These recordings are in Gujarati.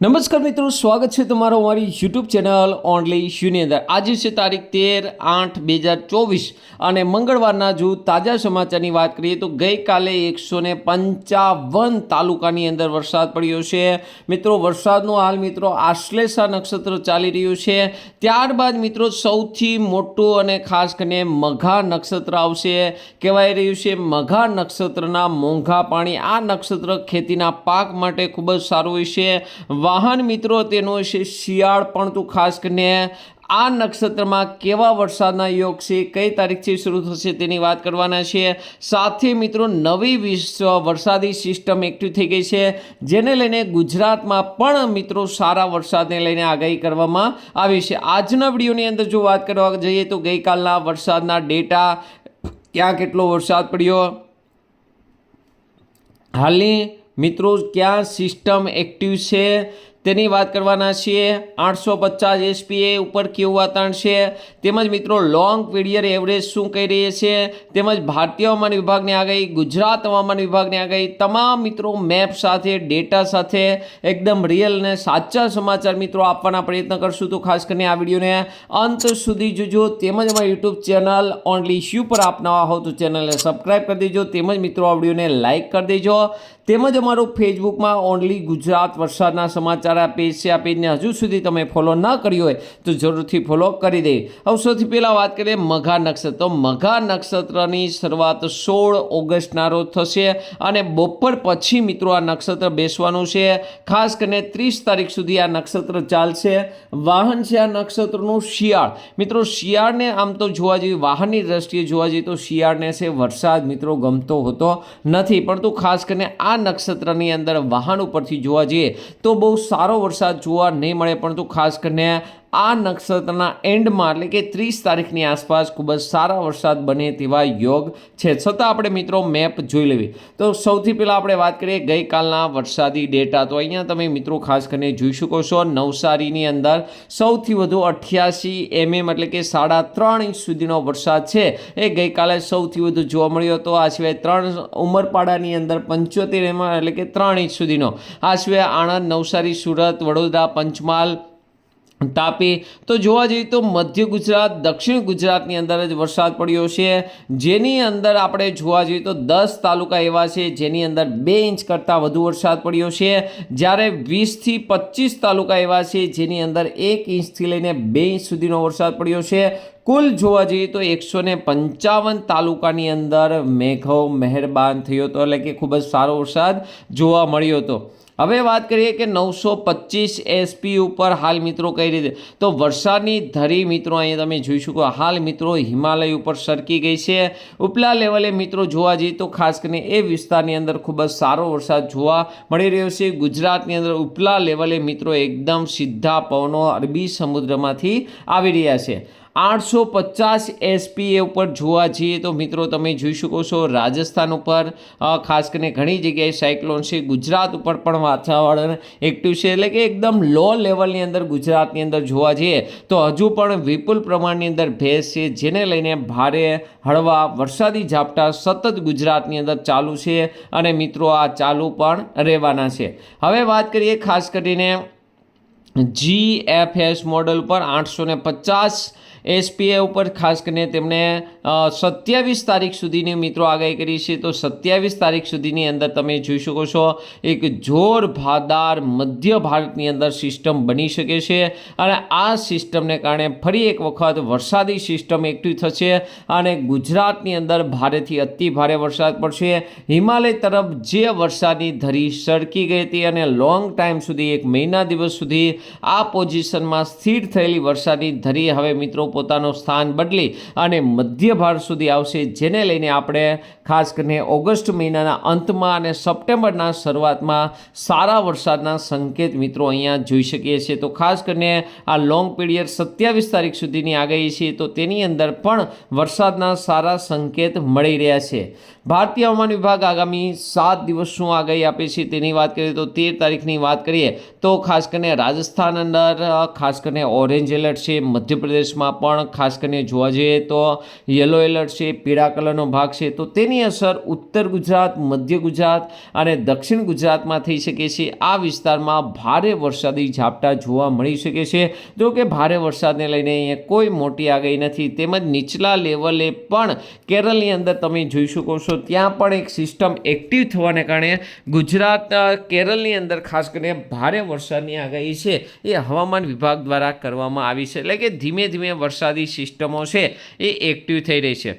નમસ્કાર મિત્રો, સ્વાગત છે તમારો અમારી યુટ્યુબ ચેનલ ઓનલી ઇશ્યુની અંદર. આજે છે તારીખ તેર આઠ બે હજાર ચોવીસ અને મંગળવારના જો તાજા સમાચારની વાત કરીએ તો ગઈકાલે એકસો ને પંચાવન તાલુકાની અંદર વરસાદ પડ્યો છે. મિત્રો, વરસાદનો હાલ મિત્રો આશ્લેષા નક્ષત્ર ચાલી રહ્યું છે. ત્યારબાદ મિત્રો, સૌથી મોટું અને ખાસ કરીને મઘા નક્ષત્ર આવશે. કહેવાય રહ્યું છે મઘા નક્ષત્રના મોંઘા પાણી. આ નક્ષત્ર ખેતીના પાક માટે ખૂબ જ સારું હોય છે. વાહન મિત્રો, તેનો છે શિયાળ. પણ તું ખાસ કરીને આ નક્ષત્રમાં કેવા વરસાદના યોગ છે, કઈ તારીખથી શરૂ થશે તેની વાત કરવાના છે. સાથે મિત્રો, નવી વિશ્વ વરસાદી સિસ્ટમ એક્ટિવ થઈ ગઈ છે, જેને લઈને ગુજરાતમાં પણ મિત્રો સારા વરસાદને લઈને આગાહી કરવામાં આવી છે. આજના વિડીયોની અંદર જો વાત કરવા જઈએ તો ગઈકાલના વરસાદના ડેટા, ક્યાં કેટલો વરસાદ પડ્યો? હાલની મિત્રો ક્યાં સિસ્ટમ એક્ટિવ છે? તેની વાત કરવાના છીએ. આઠસો પચાસ એસપીએ ઉપર કેવું વાતાવરણ છે? તેમજ મિત્રો લોંગ પીરિયડ એવરેજ શું કહી રહી છે તેમજ ભારતીય હવામાન વિભાગની આગાહી, ગુજરાત હવામાન વિભાગની આગાહી, તમામ મિત્રો મેપ સાથે ડેટા સાથે એકદમ રિયલ અને સાચા સમાચાર મિત્રો આપવાના પ્રયત્ન કરશું. તો ખાસ કરીને આ વિડીયોને અંત સુધી જોજો. તેમજ અમારી યુટ્યુબ ચેનલ ઓનલી ઇશ્યુ પર આપ નવા તો ચેનલને સબસ્ક્રાઈબ કરી દેજો. તેમજ મિત્રો, આ વિડીયોને લાઇક કરી દેજો. તેમજ અમારું ફેસબુકમાં ઓનલી ગુજરાત વરસાદના સમાચાર આ પેજ પેજને હજુ સુધી તમે ફોલો ન કર્યું હોય તો જરૂરથી ફોલો કરી દે. હવે સૌથી પહેલાં વાત કરીએ મઘા નક્ષત્ર. તો મઘા નક્ષત્રની શરૂઆત સોળ ઓગસ્ટના રોજ થશે અને બપોર પછી મિત્રો આ નક્ષત્ર બેસવાનું છે. ખાસ કરીને ત્રીસ તારીખ સુધી આ નક્ષત્ર ચાલશે. વાહન છે આ નક્ષત્રનું શિયાળ. મિત્રો શિયાળને આમ તો જોવા જઈએ વાહનની દ્રષ્ટિએ જોવા જઈએ તો શિયાળને છે વરસાદ મિત્રો ગમતો હોતો નથી. પરંતુ ખાસ કરીને આ નક્ષત્રની અંદર વાહન ઉપરથી જોવા જઈએ તો બહુ સારો વરસાદ જોવા નહીં મળે પરંતુ ખાસ કરીને આ નક્ષત્રના એન્ડમાં એટલે કે ત્રીસ તારીખની આસપાસ ખૂબ જ સારા વરસાદ બને તેવા યોગ છે. છતાં આપણે મિત્રો મેપ જોઈ લેવી. તો સૌથી પહેલાં આપણે વાત કરીએ ગઈકાલના વરસાદી ડેટા. તો અહીંયા તમે મિત્રો ખાસ કરીને જોઈ શકો છો નવસારીની અંદર સૌથી વધુ અઠ્યાસી એમએમ એટલે કે સાડા ત્રણ ઇંચ સુધીનો વરસાદ છે. એ ગઈકાલે સૌથી વધુ જોવા મળ્યો હતો. આ સિવાય ત્રણ ઉમરપાડાની અંદર પંચોતેર એમએમ એટલે કે ત્રણ ઇંચ સુધીનો. આ સિવાય આણંદ, નવસારી, સુરત, વડોદરા, પંચમહાલ તાપી, તો જોવા જઈએ તો મધ્ય ગુજરાત, દક્ષિણ ગુજરાતની અંદર જ વરસાદ પડ્યો છે. જેની અંદર આપણે જોવા જઈએ તો દસ તાલુકા એવા છે જેની અંદર બે ઇંચ કરતાં વધુ વરસાદ પડ્યો છે. જ્યારે વીસથી પચીસ તાલુકા એવા છે જેની અંદર એક ઇંચથી લઈને બે ઇંચ સુધીનો વરસાદ પડ્યો છે. કુલ જોવા જઈએ તો એકસો ને પંચાવન તાલુકાની અંદર મેઘો મહેરબાન થયો હતો, એટલે કે ખૂબ જ સારો વરસાદ જોવા મળ્યો હતો. હવે વાત કરીએ કે નવસો પચીસ એસપી ઉપર હાલ મિત્રો કઈ રીતે? તો વરસાદની ધરી મિત્રો અહીંયા તમે જોઈ શકો, હાલ મિત્રો હિમાલય ઉપર સરકી ગઈ છે. ઉપલા લેવલે મિત્રો જોવા જઈએ તો ખાસ કરીને એ વિસ્તારની અંદર ખૂબ જ સારો વરસાદ જોવા મળી રહ્યો છે. ગુજરાતની અંદર ઉપલા લેવલે મિત્રો એકદમ સીધા પવનો અરબી સમુદ્રમાંથી આવી રહ્યા છે. આઠસો પચાસ એસપીએ ઉપર જોવા જઈએ તો મિત્રો તમે જોઈ શકો છો રાજસ્થાન ઉપર ખાસ કરીને ઘણી જગ્યાએ સાયક્લોન છે. ગુજરાત ઉપર પણ વાતાવરણ એક્ટિવ છે. એટલે કે એકદમ લો લેવલની અંદર ગુજરાતની અંદર જોવા જઈએ તો હજુ પણ વિપુલ પ્રમાણની અંદર ભેંસ છે, જેને લઈને ભારે હળવા વરસાદી ઝાપટા સતત ગુજરાતની અંદર ચાલુ છે અને મિત્રો આ ચાલુ પણ રહેવાના છે. હવે વાત કરીએ ખાસ કરીને જી એફ એસ મોડલ પર આઠસો ને પચાસ એસપીએ ઉપર ખાસ કરીને તેમણે સત્યાવીસ તારીખ સુધીની મિત્રો આગાહી કરી છે. તો સત્યાવીસ તારીખ સુધીની અંદર તમે જોઈ શકો છો, એક જોર ભાદાર મધ્ય ભારતની અંદર સિસ્ટમ બની શકે છે અને આ સિસ્ટમને કારણે ફરી એક વખત વરસાદી સિસ્ટમ એક્ટિવ થશે અને ગુજરાતની અંદર ભારેથી અતિ ભારે વરસાદ પડશે. હિમાલય તરફ જે વરસાદની ધરી સરકી ગઈ હતી અને લોંગ ટાઈમ સુધી, એક મહિના દિવસ સુધી આ પોઝિશનમાં સ્થિર થયેલી વરસાદની ધરી હવે મિત્રો પોતાનું સ્થાન બદલી અને મધ્ય ભારત સુધી આવશે, જેને લઈને આપણે ખાસ કરીને ઓગસ્ટ મહિનાના અંતમાં અને સપ્ટેમ્બરના શરૂઆતમાં સારા વરસાદના સંકેત મિત્રો અહીંયા જોઈ શકીએ છીએ. તો ખાસ કરીને આ લોંગ પીરિયડ સત્યાવીસ તારીખ સુધીની આગાહી છે, તો તેની અંદર પણ વરસાદના સારા સંકેત મળી રહ્યા છે. ભારતીય હવામાન વિભાગ આગામી સાત દિવસ શું આગાહી આપે છે તેની વાત કરીએ તો તેર તારીખની વાત કરીએ તો ખાસ કરીને રાજસ્થાન અંદર, ખાસ કરીને ઓરેન્જ એલર્ટ છે, મધ્યપ્રદેશમાં પણ ખાસ કરીને જોવા જઈએ તો યલો એલર્ટ છે, પીળા કલરનો ભાગ છે, તો તેની અસર ઉત્તર ગુજરાત, મધ્ય ગુજરાત અને દક્ષિણ ગુજરાતમાં થઈ શકે છે. આ વિસ્તારમાં ભારે વરસાદી ઝાપટા જોવા મળી શકે છે. જો કે ભારે વરસાદને લઈને અહીંયા કોઈ મોટી આગાહી નથી. તેમજ નીચલા લેવલે પણ કેરળની અંદર તમે જોઈ શકો છો, ત્યાં પણ એક સિસ્ટમ એક્ટિવ થવાને કારણે ગુજરાત કેરળની અંદર ખાસ કરીને ભારે વરસાદની આગાહી છે. એ હવામાન વિભાગ દ્વારા કરવામાં આવી છે. એટલે કે ધીમે ધીમે વરસાદી સિસ્ટમો છે એ એક્ટિવ થઈ રહી છે.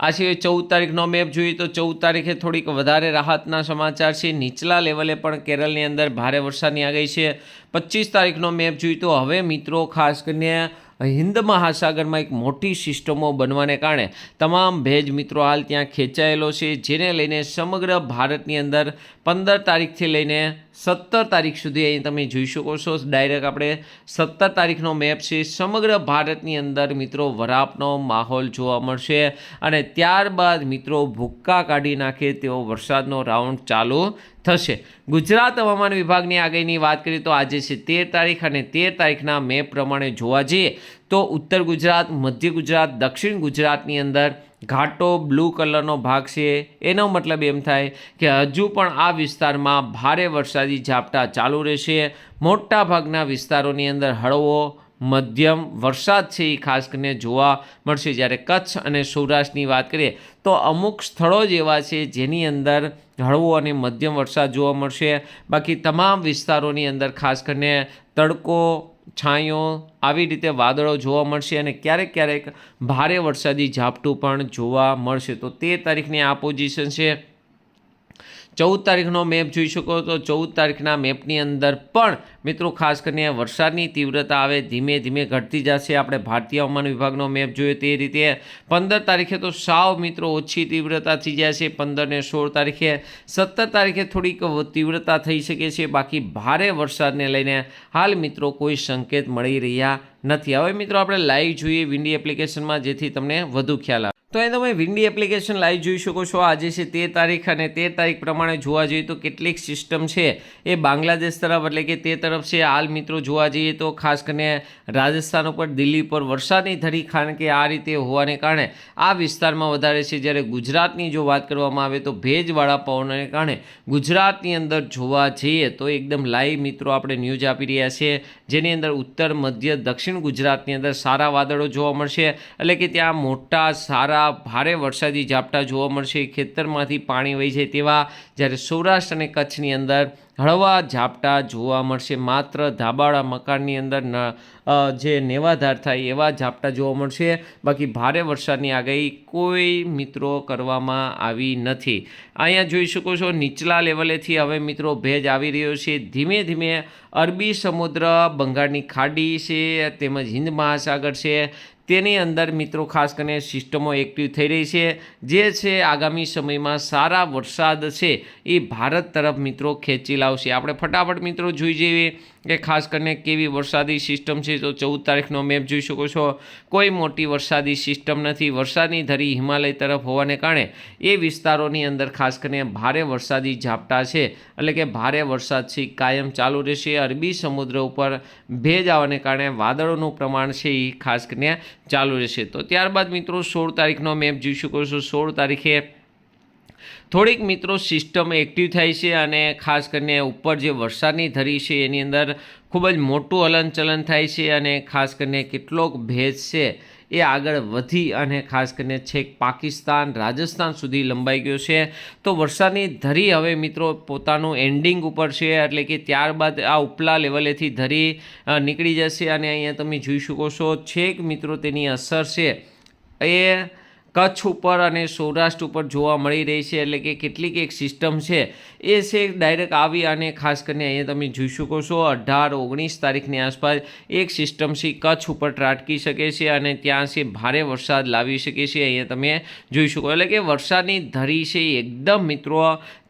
આ સિવાય ચૌદ તારીખનો મેપ જોઈએ તો ચૌદ તારીખે થોડીક વધારે રાહતના સમાચાર છે. નીચલા લેવલે પણ કેરળની અંદર ભારે વરસાદની આગાહી છે. પચીસ તારીખનો મેપ જોઈએ તો હવે મિત્રો ખાસ કરીને હિન્દ મહાસાગરમાં એક મોટી સિસ્ટમો બનવાને કારણે તમામ ભેજ મિત્રો હાલ ત્યાં ખેંચાયેલો છે, જેને લઈને સમગ્ર ભારતની અંદર પંદર તારીખથી લઈને સત્તર તારીખ સુધી અહીં તમે જોઈ શકો છો. ડાયરેક્ટ આપણે સત્તર તારીખનો મેપ છે. સમગ્ર ભારતની અંદર મિત્રો વરાપનો માહોલ જોવા મળશે અને ત્યારબાદ મિત્રો ભૂક્કા કાઢી નાખે તેવો વરસાદનો રાઉન્ડ ચાલુ થશે. ગુજરાત હવામાન વિભાગની આગળની વાત કરીએ તો આજે છે તેર તારીખ અને તેર તારીખના મેપ પ્રમાણે જોવા જઈએ તો ઉત્તર ગુજરાત, મધ્ય ગુજરાત, દક્ષિણ ગુજરાતની અંદર ઘાટો બ્લુ કલરનો ભાગ છે. એનો મતલબ એમ થાય કે હજુ પણ આ વિસ્તારમાં ભારે વરસાદી ઝાપટા ચાલુ રહેશે. મોટા ભાગના વિસ્તારોની અંદર હળવો, મધ્યમ વરસાદ છે એ ખાસ કરીને જોવા મળશે. જ્યારે કચ્છ અને સૌરાષ્ટ્રની વાત કરીએ તો અમુક સ્થળો જ એવા છે જેની અંદર હળવો અને મધ્યમ વરસાદ જોવા મળશે. બાકી તમામ વિસ્તારોની અંદર ખાસ કરીને તડકો છાંયો આવી રીતે વાદળો જોવા મળશે અને ક્યારેક ક્યારેક ભારે વરસાદી ઝાપટું પણ જોવા મળશે. તો તે તારીખની આ પોઝિશન છે. ચૌદ તારીખનો મેપ જોઈ શકો તો ચૌદ તારીખના મેપની અંદર પણ મિત્રો ખાસ કરીને વરસાદની તીવ્રતા આવે, ધીમે ધીમે ઘટતી જશે. આપણે ભારતીય હવામાન વિભાગનો મેપ જોઈએ તે રીતે પંદર તારીખે તો સાવ મિત્રો ઓછી તીવ્રતા થઈ જાય છે પંદર ને સોળ તારીખે સત્તર તારીખે થોડીક તીવ્રતા થઈ શકે છે. બાકી ભારે વરસાદને લઈને હાલ મિત્રો કોઈ સંકેત મળી રહ્યા નથી. હવે મિત્રો આપણે લાઈવ જોઈએ વિન્ડી એપ્લિકેશનમાં, જેથી તમને વધુ ખ્યાલ આવે. તો એ તમે વિન્ડી એપ્લિકેશન લાઈવ જોઈ શકો છો. આજે છે તેર તારીખ અને તેર તારીખ પ્રમાણે જોવા જઈએ તો કેટલીક સિસ્ટમ છે એ બાંગ્લાદેશ તરફ એટલે કે તે તરફ છે. હાલ મિત્રો જોવા જઈએ તો ખાસ કરીને રાજસ્થાન ઉપર દિલ્હી પર વરસાદની ધરી કારણ કે આ રીતે હોવાને કારણે આ વિસ્તારમાં વધારે છે. જ્યારે ગુજરાતની જો વાત કરવામાં આવે તો ભેજવાળા પવનને કારણે ગુજરાતની અંદર જોવા જઈએ તો એકદમ લાઈવ મિત્રો આપણે ન્યૂઝ આપી રહ્યા છીએ જેની અંદર ઉત્તર, મધ્ય, દક્ષિણ ગુજરાતની અંદર સારા વાદળો જોવા મળશે. એટલે કે ત્યાં મોટા સારા ભારે વરસાદી ઝાપટા જોવા મળશે. ખેતરમાંથી પાણી વહી જાય તેવા જ્યારે સૌરાષ્ટ્ર અને કચ્છની અંદર હળવા ઝાપટા જોવા મળશે. માત્ર ધાબાળા મકાનની અંદર જે નેવાધાર થાય એવા ઝાપટા જોવા મળશે. બાકી ભારે વરસાદની આગાહી કોઈ મિત્રો કરવામાં આવી નથી. અહીંયા જોઈ શકો છો, નીચલા લેવલેથી હવે મિત્રો ભેજ આવી રહ્યો છે. ધીમે ધીમે અરબી સમુદ્ર બંગાળની ખાડી છે, તેમજ હિન્દ મહાસાગર છે. તેની અંદર મિત્રો ખાસ કરીને સિસ્ટમો એક્ટિવ થઈ રહી છે. જે છે આગામી સમયમાં સારા વરસાદ છે એ ભારત તરફ મિત્રો ખેંચી લાવશે. આપણે ફટાફટ મિત્રો જોઈ જઈએ. કે ખાસ કરીને કેવી વરસાદી સિસ્ટમ છે, તો ચૌદ તારીખનો મેપ જોઈ શકો છો. કોઈ મોટી વરસાદી સિસ્ટમ નથી. વરસાદની ધરી હિમાલય તરફ હોવાને કારણે એ વિસ્તારોની અંદર ખાસ કરીને ભારે વરસાદી ઝાપટા છે. એટલે કે ભારે વરસાદ છે, કાયમ ચાલુ રહેશે. અરબી સમુદ્ર ઉપર ભેજ આવવાને કારણે વાદળોનું પ્રમાણ છે એ ખાસ કરીને ચાલુ રહેશે. તો ત્યારબાદ મિત્રો સોળ તારીખનો મેપ જોઈ શકો છો. સોળ તારીખે થોડીક મિત્રો સિસ્ટમ એક્ટિવ થાય છે અને ખાસ કરીને ઉપર જે વરસાદની ધરી છે, એની અંદર ખૂબ જ મોટું હલનચલન થાય છે અને ખાસ કરીને કેટલોક ભેજ છે, એ આગળ વધી અને ખાસ કરીને છેક પાકિસ્તાન, રાજસ્થાન સુધી લંબાઈ ગયો છે. તો વરસાદની ધરી હવે મિત્રો પોતાનું એન્ડિંગ ઉપર છે, એટલે કે ત્યારબાદ આ ઉપલા લેવલેથી ધરી નીકળી જશે અને અહીંયા તમે જોઈ શકો છો, છેક મિત્રો તેની અસર છે. એ કચ્છ ઉપર અને સૌરાષ્ટ્ર ઉપર જોવા મળી રહી છે. એટલે કે કેટલીક એક સિસ્ટમ છે એ છે ડાયરેક્ટ આવી અને ખાસ કરીને અહીંયા તમે જોઈ શકો છો, અઢાર, ઓગણીસ તારીખની આસપાસ એક સિસ્ટમ છે, કચ્છ ઉપર ત્રાટકી શકે છે અને ત્યાં છે ભારે વરસાદ લાવી શકે છે. અહીંયા તમે જોઈ શકો. એટલે કે વરસાદની ધરી છે એકદમ મિત્રો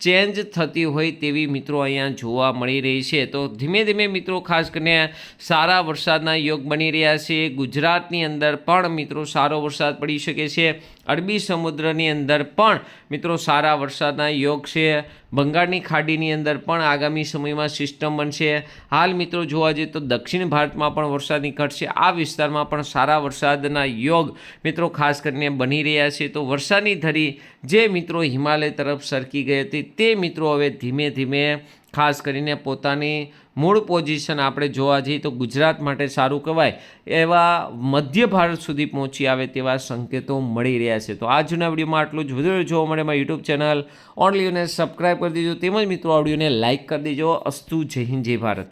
ચેન્જ થતી હોય તેવી મિત્રો અહીંયા જોવા મળી રહી છે. તો ધીમે ધીમે મિત્રો, ખાસ કરીને સારા વરસાદના યોગ બની રહ્યા છે. ગુજરાતની અંદર પણ મિત્રો સારો વરસાદ પડી શકે છે. અરબી સમુદ્રની અંદર પણ. મિત્રો, સારા વરસાદના યોગ છે. બંગાળની ખાડીની અંદર પણ આગામી સમયમાં સિસ્ટમ બનશે. હાલ મિત્રો, જોવા જઈએ તો દક્ષિણ ભારતમાં પણ વરસાદ નીકળશે. આ વિસ્તારમાં પણ સારા વરસાદના યોગ મિત્રો, ખાસ કરીને બની રહ્યા છે. તો વરસાદની ધરી જે મિત્રો હિમાલય તરફ સરકી ગઈ હતી, તે મિત્રો હવે ધીમે ધીમે ખાસ કરીને પોતાની મૂળ પોઝિશન આપણે જોવા જઈએ તો ગુજરાત માટે સારું કહેવાય, એવા મધ્ય ભારત સુધી પહોંચી આવે તેવા સંકેતો મળી રહ્યા છે. તો આજના વિડીયોમાં આટલું જ. વધુ જોવા મળે મારી યુટ્યુબ ચેનલ ઓનલીને સબસ્ક્રાઈબ કરી દેજો. તેમજ મિત્રો ઓડિયોને લાઇક કરી દેજો. અસ્તુ જય હિન્દ, જય ભારત.